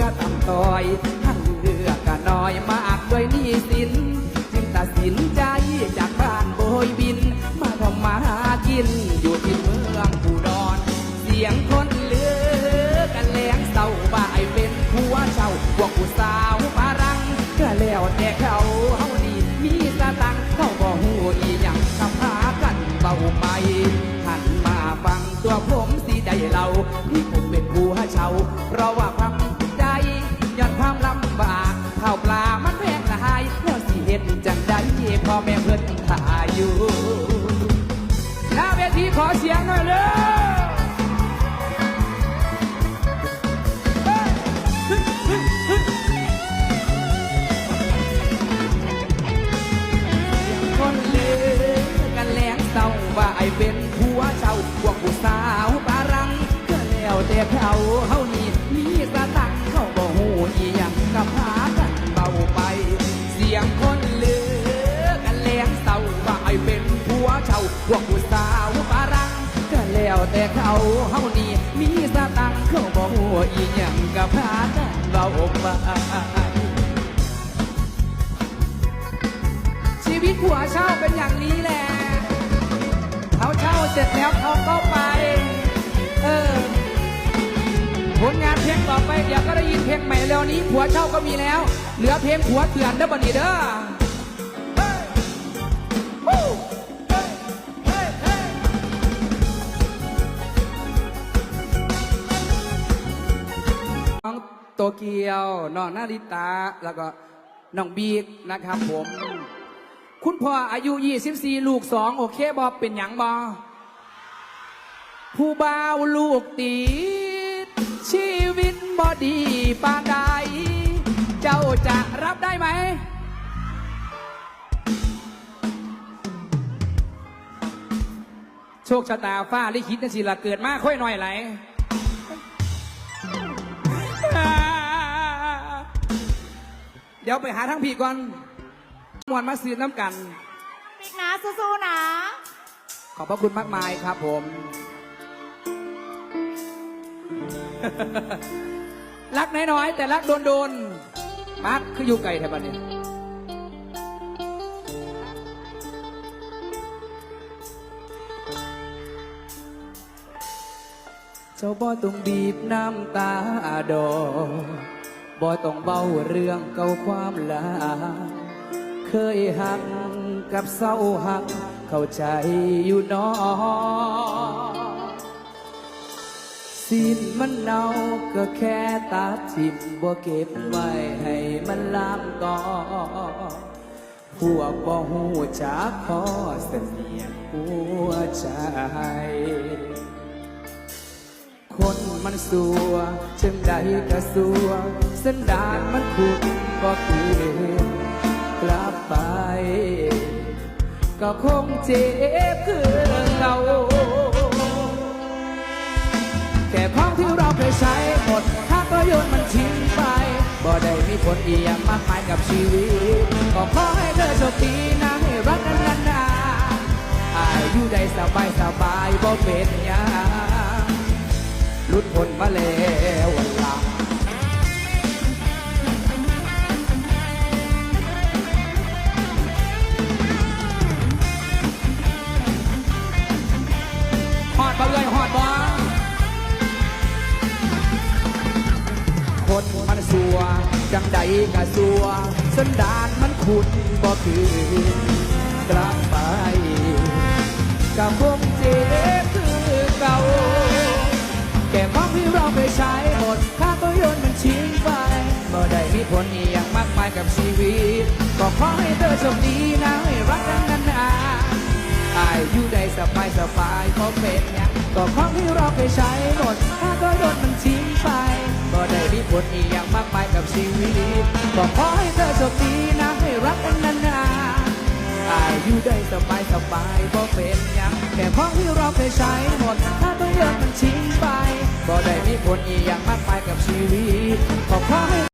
ก็ต่ำต้อยทั้งเลือกก็น้อยมากด้วยหนี้สินจึงตัดสินใจจากบ้านโบยบิน มาทำมาหากินอยู่ที่เมืองอุดรเสียงคนเลือกันแหลงเศร้าบ่ายเป็นผัวเช่าพวกผู้สาวปารังก็แล้วแต่เขาเฮานี่มีสตังเขาบ่หูอีหยังคำพากันเบาไปหันมาฟังตัวผมสิได้เล่าที่ผมเป็นผัวเช่าเพราะว่า ขอเสียงหน่อยเลยคนเลือกันแหลงเศร้าว่าไอเป็นผัวเจ้าพวกผู้สาวปารังก็แล้วแต่เขาเฮานี่มีสตังเขาบ่หูอีหยังกับพากันเบาไป เสียงคนเลือกันแหลงเศร้าว่าไอเป็นผัวเจ้าพวกผู้าเฮานี่มีสตังเขาบ่หูอีหยังกับพากันเบาไปชีวิตผัวเช่าเป็นอย่างนี้แหละเขาเช่าเสร็จแล้วเขาก็ไป เออผลงานเพลงต่อไปเดี๋ยวก็ได้ยินเพลงใหม่แล้วนี้ผัวเช่าก็มีแล้ว เหลือเพลงผัวเถื่อนเด้อบันนี้เด้อ โตเกียวน้องนาริตา แล้วก็น้องบีกนะครับผม คุณพ่ออายุ 24 ลูกสองโอเคบอเป็นหยังบอผู้บ่าวลูกตีดชีวิตบอดีปานใด เจ้าจะรับได้ไหม โชคชะตาฟ้าลิขิตนั่นสิละเกิดมาค่อยหน่อยไหล เดี๋ยวไปหาทั้งพี่ก่อนมวนมาซื้อน้ำกันบิ๊กนะสู้ๆนะ ขอบพระคุณมากมายครับผม รักน้อยๆแต่รักโดนๆมาร์คคืออยู่ไก่แถวบ้านนี้เจ้าบ่ต้องบีบน้ำตาดอก บ่ต้องเบาเรื่องเก่าความลา เคยหักกับเศร้าหัก เข้าใจอยู่นอสินมันเนาก็แค่ตัดทิมบ่เก็บไว้ให้มันลามต่อพวกบ่หูจักพอเสนียดหัวใจ คนมันสัวจึงใดก็สัวสันดานมันขุดก็คือกลับไป ก็คงเจ็บคือเราแค่ของที่เราเคยใช้หมดถ้าก็โยนมันทิ้งไป บ่ได้มีผลอียงมากมายกับชีวิต ก็ขอให้เธอโชคดีนะให้รักกันนานๆอายุได้สบายสบายบ่เป็นยัง ลุดพ้นมาแล้วล่ะหอดบ่เลยหอดบ่คนมันสัว จังใดก็สัว สันดานมันขุดบ่คืนกลับไปกับคงเจ็ ผลอีอย่างมากมายกับชีวิต ก็ขอให้เธอโชคดีนะให้รักกันนานๆอายุได้สบายสบายเพราะเป็นหยังก็ของที่เราเคยใช้หมดถ้าก็โดนมันทิ้งไป ก็ได้มีผลอีกอย่างมากมายกับชีวิต ก็ขอให้เธอโชคดีนะให้รักกันนานๆอายุได้สบายสบายเพราะเป็นหยังแค่ของที่เราเคยใช้หมดถ้าก็โดนมันทิ้งไป ก็ได้มีผลอีกอย่างมากมายกับชีวิตก็ขอให้